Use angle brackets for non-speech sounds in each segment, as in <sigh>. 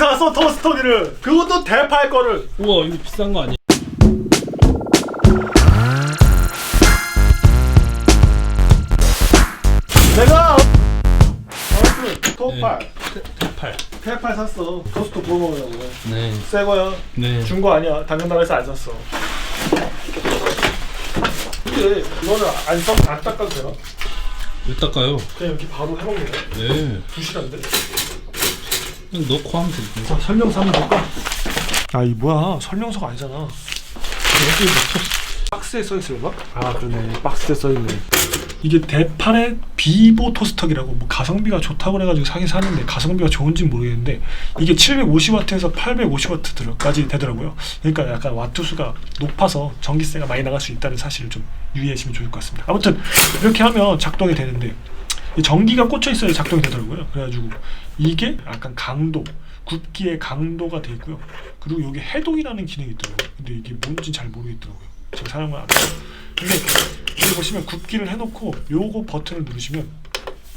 사왔어 토스터기를 그것도 대파의 거를 우와 이거 비싼 거 아니야? 내가 아무튼 토팔 대팔. 대팔 샀어 토스터 구워 먹으려고 네. 새 거야 네. 준 거 아니야 당근당에서 안 샀어 근데 이거는 안, 썩, 안 닦아도 되나? 왜 닦아요? 그냥 이렇게 바로 해먹는 거야 네. 두 시간데 그냥 넣고 하면 되지. 자 설명서 한번 볼까? 아 이 뭐야? 설명서가 아니잖아. 여기 뭐 박스에 써있어요 막? 아 그러네. 박스에 써있네. 이게 대팔의 비보 토스터기라고 뭐 가성비가 좋다고 그래가지고 사긴 사는데 가성비가 좋은지 는 모르겠는데 이게 750W에서 850W까지 되더라고요. 그러니까 약간 와트수가 높아서 전기세가 많이 나갈 수 있다는 사실을 좀 유의하시면 좋을 것 같습니다. 아무튼 이렇게 하면 작동이 되는데 이 전기가 꽂혀 있어야 작동이 되더라고요. 그래가지고 이게 약간 강도, 굽기의 강도가 돼 있고요. 그리고 여기 해동이라는 기능이 있더라고요. 근데 이게 뭔지 잘 모르겠더라고요. 제가 사용을 안 해요. 근데 여기 보시면 굽기를 해놓고 요거 버튼을 누르시면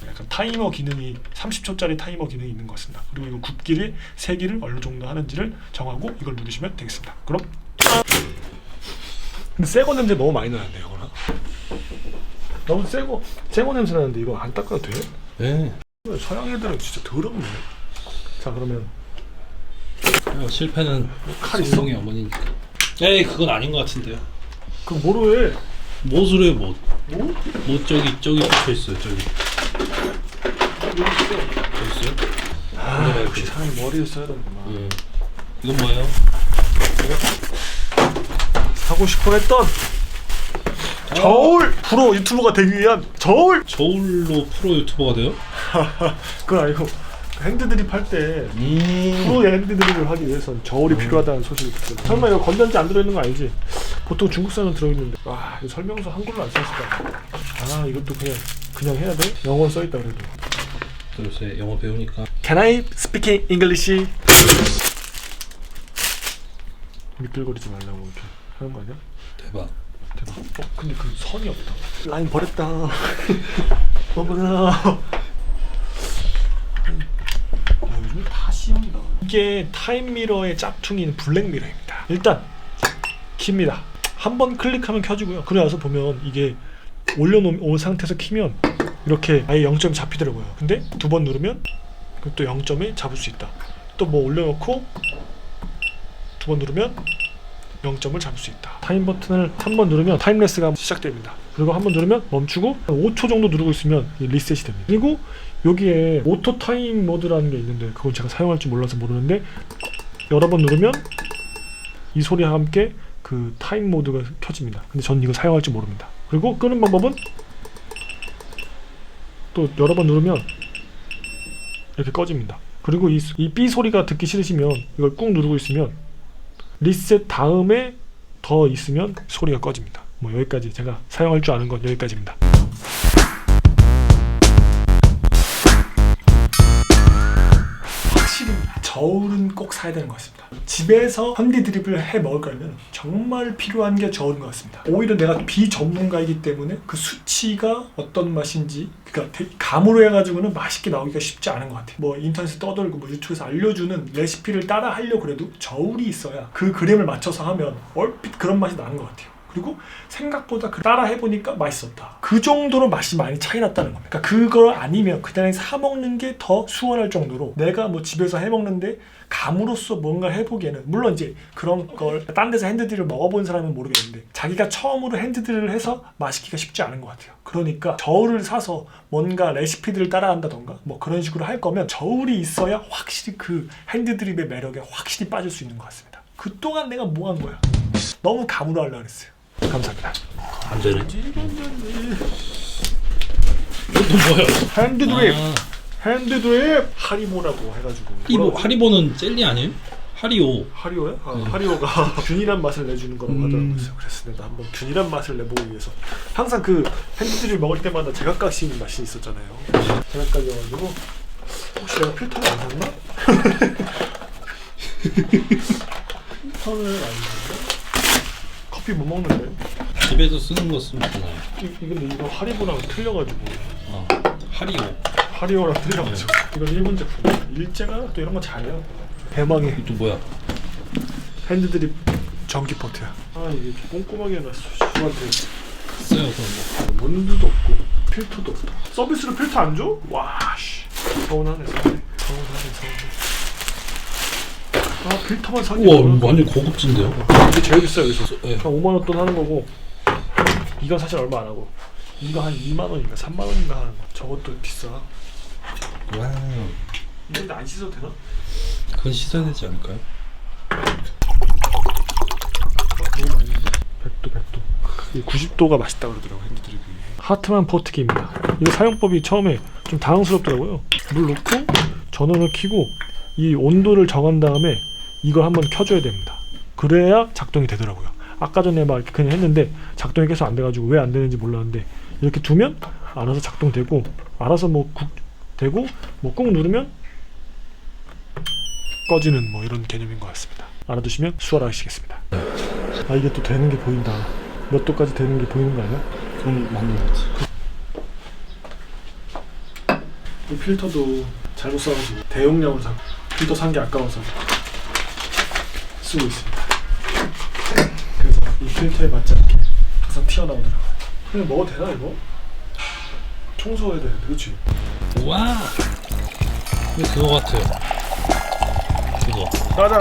약간 타이머 기능이 30초짜리 타이머 기능이 있는 것 같습니다. 그리고 이거 굽기를 세기를 어느 정도 하는지를 정하고 이걸 누르시면 되겠습니다. 그럼 근데 새거 냄새 너무 많이 나는데 이거는 너무 새거 새거 냄새 나는데 이거 안 닦아도 돼? 네. 서양 애들은 진짜 더럽네. 자 그러면 어, 실패는 칼 있어? 성공의 어머니니까. 에이 그건 아닌 것 같은데요. 그 뭐로 해? 못으로 해 못. 뭐? 못 저기 저기 붙여 있어요 저기. 여기 있어. 여기 있어요? 아 역시 사람이 머리를 써야 되는구나. 예. 이건 뭐예요? 사고 싶어 했던 저울 프로 유튜버가 되기 위한 저울. 저울로 프로 유튜버가 돼요? <laughs> 그건 아니고 핸드드립 할 때 음. 프로 핸드드립을 하기 위해선 저울이 필요하다는 소식을 듣잖아. 설마 이거 건전지 안 들어있는 거 아니지? 보통 중국산은 들어있는데. 와 이거 설명서 한글로 안 써있을까? 아 이것도 그냥 그냥 해야 돼? 영어 써있다 그래도. 또 요새 영어 배우니까 Can I speak English? 미끌거리지 말라고 이렇게 하는 거 아니야? 대박. 대박. 어, 근데 그 선이 없다. 라인 버렸다. 어머나. 야, 요즘 다 씌운다. 이게 타임미러의 짝퉁인 블랙미러입니다. 일단 킵니다. 한 번 클릭하면 켜지고요. 그래 와서 보면 이게 올려놓은 온 상태에서 키면 이렇게 아예 0점이 잡히더라고요. 근데 두 번 누르면 또 0점을 잡을 수 있다. 또 뭐 올려놓고 두 번 누르면 0점을 잡을 수 있다. 타임 버튼을 한 번 누르면 타임레스가 시작됩니다. 그리고 한 번 누르면 멈추고 한 5초 정도 누르고 있으면 리셋이 됩니다. 그리고 여기에 오토 타임 모드라는 게 있는데 그건 제가 사용할 줄 몰라서 모르는데 여러 번 누르면 이 소리와 함께 그 타임 모드가 켜집니다. 근데 전 이거 사용할 줄 모릅니다. 그리고 끄는 방법은 또 여러 번 누르면 이렇게 꺼집니다. 그리고 이, 이삐 소리가 듣기 싫으시면 이걸 꾹 누르고 있으면 리셋 다음에 더 있으면 소리가 꺼집니다. 뭐 여기까지 제가 사용할 줄 아는 건 여기까지입니다. 꼭 사야 되는 것 같습니다. 집에서 현디 드립을 해 먹을 거면 정말 필요한 게 저울인 것 같습니다. 오히려 내가 비전문가이기 때문에 그 수치가 어떤 맛인지 그러니까 감으로 해가지고는 맛있게 나오기가 쉽지 않은 것 같아요. 뭐 인터넷에 떠돌고 뭐 유튜브에서 알려주는 레시피를 따라 하려고 그래도 저울이 있어야 그 그램을 맞춰서 하면 얼핏 그런 맛이 나는 것 같아요. 그리고 생각보다 그 따라 해보니까 맛있었다. 그 정도로 맛이 많이 차이 났다는 겁니다. 그러니까 그거 아니면 그냥 사 먹는 게 더 수월할 정도로 내가 뭐 집에서 해 먹는데 감으로써 뭔가 해보기에는 물론 이제 그런 걸 딴 데서 핸드드립을 먹어본 사람은 모르겠는데 자기가 처음으로 핸드드립을 해서 맛있기가 쉽지 않은 것 같아요. 그러니까 저울을 사서 뭔가 레시피들을 따라한다던가 뭐 그런 식으로 할 거면 저울이 있어야 확실히 그 핸드드립의 매력에 확실히 빠질 수 있는 것 같습니다. 그동안 내가 뭐 한 거야? 너무 감으로 하려고 그랬어요. 감사합니다. 안 되네. 이것도 뭐예요? 핸드 드립, 아, 핸드 드립 하리모라고 해가지고. 하리보 뭐라고 하리보는 젤리 아니에요? 하리오. 하리오야? 아, 하리오가 <laughs> 균일한 맛을 내주는 거라고 음. 하더라고요. 그래서 내가 한번 균일한 맛을 내보기 위해서 항상 그 핸드드립 먹을 때마다 제각각씩 맛이 있었잖아요. 제각각이어가지고 혹시 내가 필터를 안 샀나? <laughs> 필터를 안 샀나? 커피 못 먹는데. 집에서 쓰는 거 쓰면 되나요? 이, 이 근데 이거 하리보랑 틀려가지고 어. 하리오. 하리오랑 틀려가지고 이건 일본 제품. 일제가 또 이런 거 잘해요. 대망의 이또 뭐야? 핸드드립 전기 포트야. 아 이게 꼼꼼하게 해놨어. 저한테 써요 그럼 원두도 없고 필터도 없다. 서비스로 필터 안 줘? 와 씨. 서운하네 서운해. 서운하네 서운해. 아 필터만 사기. 우와 이거 완전 고급진데요? 이게 제일 비싸요 여기서. 네. 한 5만 원돈 하는 거고 이건 사실 얼마 안 하고 이거 한 2만 원인가 3만 원인가 하는 거. 저것도 비싸. 와우 이거 근데 안 씻어도 되나? 그건 씻어야 되지 않을까요? 너무 많이 했네. 100도 100도. 90도가 맛있다 그러더라고 핸드드립이. 하트만 버티기입니다. 이거 사용법이 처음에 좀 당황스럽더라고요. 물 넣고 전원을 켜고 이 온도를 정한 다음에 이걸 한번 켜줘야 됩니다. 그래야 작동이 되더라고요. 아까 전에 막 이렇게 그냥 했는데 작동이 계속 안 돼가지고 왜 안 되는지 몰랐는데 이렇게 두면 알아서 작동되고 알아서 뭐 국, 되고 뭐 꾹 누르면 꺼지는 뭐 이런 개념인 것 같습니다. 알아두시면 수월하시겠습니다. 아 이게 또 되는 게 보인다. 몇 도까지 되는 게 보이는 거 아니야? 그럼 맞는 것 같아 이 필터도 잘못 써가지고 대용량으로 사 필터 산 게 아까워서 쓰고 있습니다. 그래서 이 필터에 맞지 않게 항상 튀어나오더라고요. 그냥 먹어도 되나 이거? 청소해야 되는데 그치? 와 이거 그거 같아요 그거 짜잔!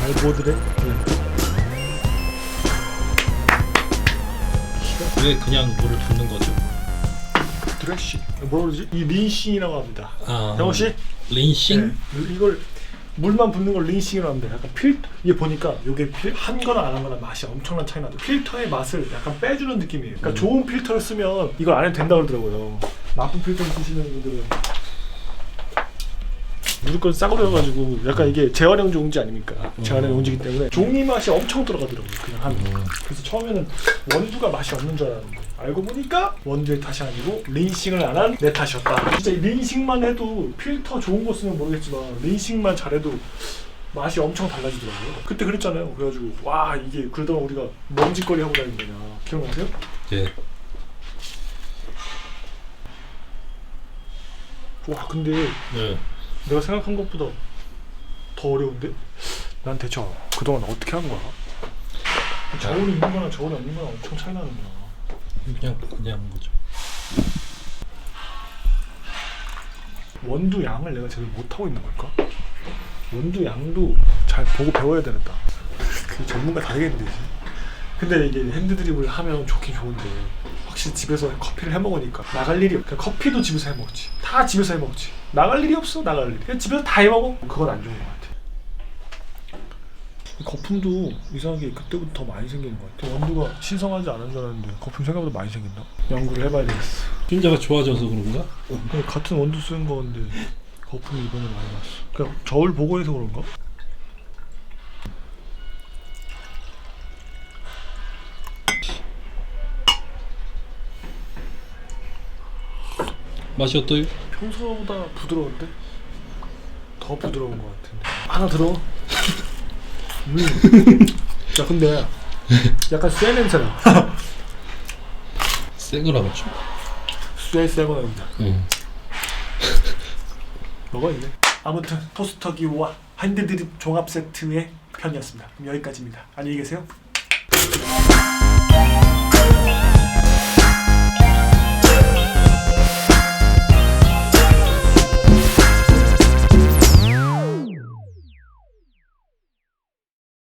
발보드래? 네. 왜 그냥 물을 붓는 거죠? 드레시 뭐라 그러지? 이 린싱이라고 합니다. 아 씨? 린싱? 네, 이걸 물만 붓는 걸 린싱이라고 합니다. 약간 필 이게 보니까 이게 필, 한 거나 안 한 거나 맛이 엄청난 차이 나죠. 필터의 맛을 약간 빼주는 느낌이에요. 그러니까 음. 좋은 필터를 쓰면 이걸 안 해도 된다 그러더라고요. 나쁜 필터를 쓰시는 분들은 무조건 싸구려 해가지고 약간 이게 재활용 종지 아닙니까? 재활용 용지기 때문에 종이 맛이 엄청 들어가더라고요. 그냥 하면. 음. 그래서 처음에는 원두가 맛이 없는 줄 알았는데 알고 보니까 원두의 탓이 아니고 린싱을 안 한 내 탓이었다. 진짜 이 린싱만 해도 필터 좋은 거 쓰면 모르겠지만 린싱만 잘해도 맛이 엄청 달라지더라고요. 그때 그랬잖아요. 그래가지고 와 이게 그러다가 우리가 먼지거리 하고 다니는 거냐 기억나세요? 예 와 근데 네. 내가 생각한 것보다 더 어려운데? 난 대체 그동안 어떻게 한 거야? 저울이 있는 거나 저울이 없는 거나 엄청 차이 나는구나. 그냥 그냥 한 거죠 원두 양을 내가 제대로 못하고 있는 걸까? 원두 양도 잘 보고 배워야 되겠다. <laughs> 그 전문가 다 되겠는데 이제. 근데 이게 핸드 드립을 하면 좋긴 좋은데 확실히 집에서 커피를 해 먹으니까 나갈 일이 없. 그냥 커피도 집에서 해 먹지. 다 집에서 해 먹지. 나갈 일이 없어. 나갈 일. 그냥 집에서 다 해 먹어. 그건 안 좋은 것 같아. 거품도 이상하게 그때부터 더 많이 생기는 것 같아. 원두가 신성하지 않은 줄 알았는데 거품 생각보다 많이 생긴다. 연구를 해봐야 되겠어. 흰자가 좋아져서 그런가? 그냥 같은 원두 쓰는 건데 거품이 이번에 많이 났어. 그냥 저울 보고 해서 그런가? 맛이 어떠요? 평소보다 부드러운데? 더 부드러운 것 같은데. 하나 들어. <laughs> 음. 야 근데 약간 쇠 냄새나. 센 거라고 죠쇠 쇠거 납니다. 응. 뭐가 있네. 아무튼 토스터기와 핸드드립 종합 세트의 편이었습니다. 그럼 여기까지입니다. 안녕히 계세요.